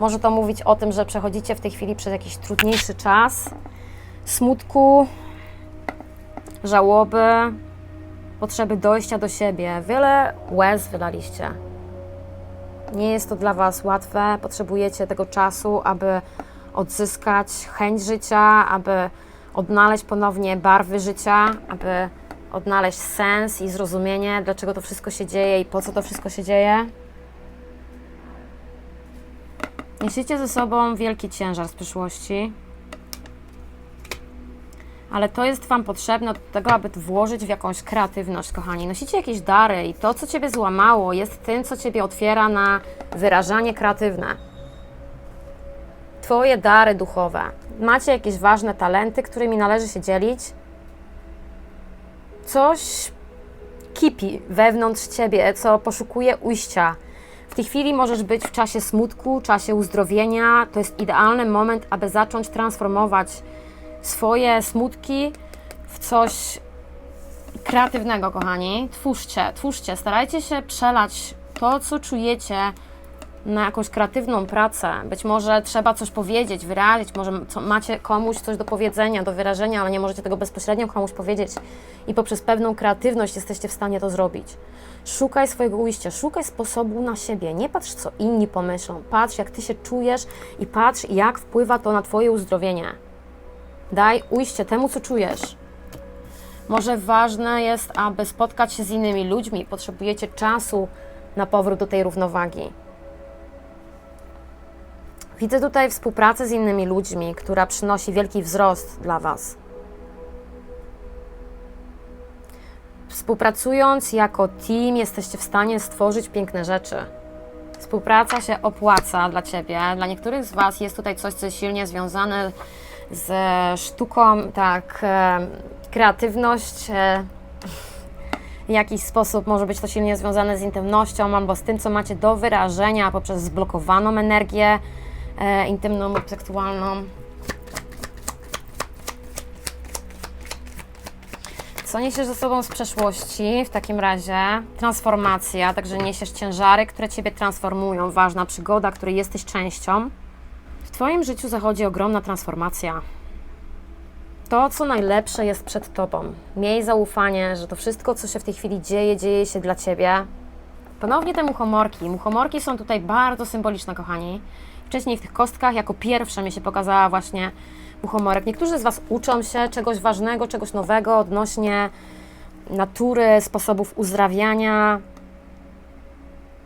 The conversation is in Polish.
Może to mówić o tym, że przechodzicie w tej chwili przez jakiś trudniejszy czas smutku, żałoby, potrzeby dojścia do siebie. Wiele łez wydaliście. Nie jest to dla Was łatwe. Potrzebujecie tego czasu, aby odzyskać chęć życia, aby odnaleźć ponownie barwy życia, aby odnaleźć sens i zrozumienie, dlaczego to wszystko się dzieje i po co to wszystko się dzieje. Niesiecie ze sobą wielki ciężar z przyszłości, ale to jest Wam potrzebne do tego, aby włożyć w jakąś kreatywność, kochani. Nosicie jakieś dary i to, co Ciebie złamało, jest tym, co Ciebie otwiera na wyrażanie kreatywne. Twoje dary duchowe. Macie jakieś ważne talenty, którymi należy się dzielić. Coś kipi wewnątrz Ciebie, co poszukuje ujścia. Tej chwili możesz być w czasie smutku, czasie uzdrowienia. To jest idealny moment, aby zacząć transformować swoje smutki w coś kreatywnego, kochani. Twórzcie, twórzcie, starajcie się przelać to, co czujecie na jakąś kreatywną pracę. Być może trzeba coś powiedzieć, wyrazić, może co, macie komuś coś do powiedzenia, do wyrażenia, ale nie możecie tego bezpośrednio komuś powiedzieć i poprzez pewną kreatywność jesteście w stanie to zrobić. Szukaj swojego ujścia, szukaj sposobu na siebie. Nie patrz, co inni pomyślą. Patrz, jak ty się czujesz i patrz, jak wpływa to na twoje uzdrowienie. Daj ujście temu, co czujesz. Może ważne jest, aby spotkać się z innymi ludźmi. Potrzebujecie czasu na powrót do tej równowagi. Widzę tutaj współpracę z innymi ludźmi, która przynosi wielki wzrost dla Was. Współpracując jako team, jesteście w stanie stworzyć piękne rzeczy. Współpraca się opłaca dla Ciebie. Dla niektórych z Was jest tutaj coś, co jest silnie związane ze sztuką, tak, kreatywność. E, w jakiś sposób może być to silnie związane z intymnością albo z tym, co macie do wyrażenia poprzez zblokowaną energię e, intymną lub seksualną. Co niesiesz ze sobą z przeszłości? W takim razie transformacja, także niesiesz ciężary, które Ciebie transformują. Ważna przygoda, której jesteś częścią. W Twoim życiu zachodzi ogromna transformacja. To, co najlepsze jest przed Tobą. Miej zaufanie, że to wszystko, co się w tej chwili dzieje, dzieje się dla Ciebie. Ponownie te muchomorki. Muchomorki są tutaj bardzo symboliczne, kochani. Wcześniej w tych kostkach jako pierwsza mi się pokazała właśnie muchomorek. Niektórzy z Was uczą się czegoś ważnego, czegoś nowego odnośnie natury, sposobów uzdrawiania,